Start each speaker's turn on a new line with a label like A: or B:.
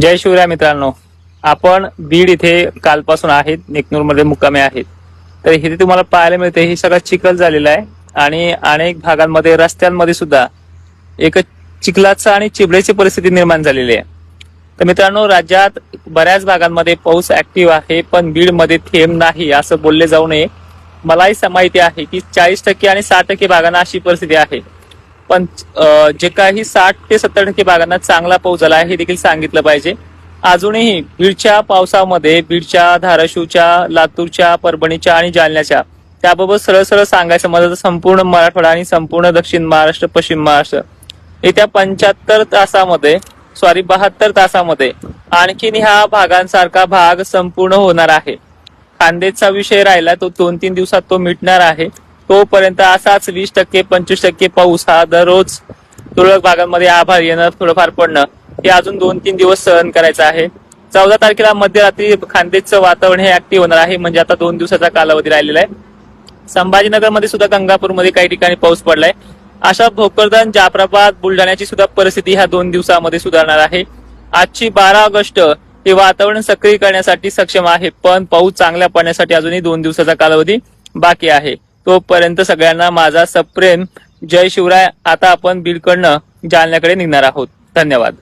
A: जय शिवराय मित्रांनो. आपण बीड इथे कालपासून आहेत नेकनूरमध्ये मुक्कामे आहेत. तर इथे तुम्हाला पाहायला मिळते हे सगळं चिखल झालेलं आहे आणि अनेक भागांमध्ये रस्त्यांमध्ये सुद्धा एक चिखलाचं आणि चिबळेची परिस्थिती निर्माण झालेली आहे. तर मित्रांनो राज्यात बऱ्याच भागांमध्ये पाऊस ऍक्टिव्ह आहे पण बीडमध्ये थेंब नाही असं बोलले जाऊ नये. मलाही माहिती आहे की चाळीस टक्के आणि साठ टक्के भागांना अशी परिस्थिती आहे. पण जे काही साठ ते सत्तर टक्के भागांना चांगला पाऊस झाला आहे हे देखील सांगितलं पाहिजे. अजूनही बीडच्या पावसामध्ये बीडच्या धाराशिवच्या लातूरच्या परभणीच्या आणि जालन्याच्या त्याबाबत सरळ सरळ सांगायचं माझं संपूर्ण मराठवाडा आणि संपूर्ण दक्षिण महाराष्ट्र पश्चिम महाराष्ट्र. येत्या पंच्याहत्तर तासामध्ये सॉरी बहात्तर तासामध्ये आणखीन ह्या भागांसारखा भाग संपूर्ण होणार आहे. खांदेचा विषय राहिला तो दोन तीन दिवसात तो मिटणार आहे. तोपर्यंत असाच वीस टक्के पंचवीस टक्के पाऊस हा दररोज तुरळक भागांमध्ये आभार येणं थोडंफार पडणं हे अजून दोन तीन दिवस सहन करायचं आहे. चौदा तारखेला मध्यरात्री खांदेचं वातावरण हे ऍक्टिव्ह होणार आहे म्हणजे आता दोन दिवसाचा कालावधी राहिलेला आहे. संभाजीनगरमध्ये सुद्धा गंगापूरमध्ये काही ठिकाणी पाऊस पडलाय. अशा भोकरदन जाफराबाद बुलढाण्याची सुद्धा परिस्थिती ह्या दोन दिवसामध्ये सुधारणार आहे. आजची बारा ऑगस्ट हे वातावरण सक्रिय करण्यासाठी सक्षम आहे पण पाऊस चांगल्या पडण्यासाठी अजूनही दोन दिवसाचा कालावधी बाकी आहे. तोपर्यंत सगळ्यांना माझा सप्रेम जय शिवराय. आता आपण बिलकडनं जालन्याकडे निघणार आहोत. धन्यवाद.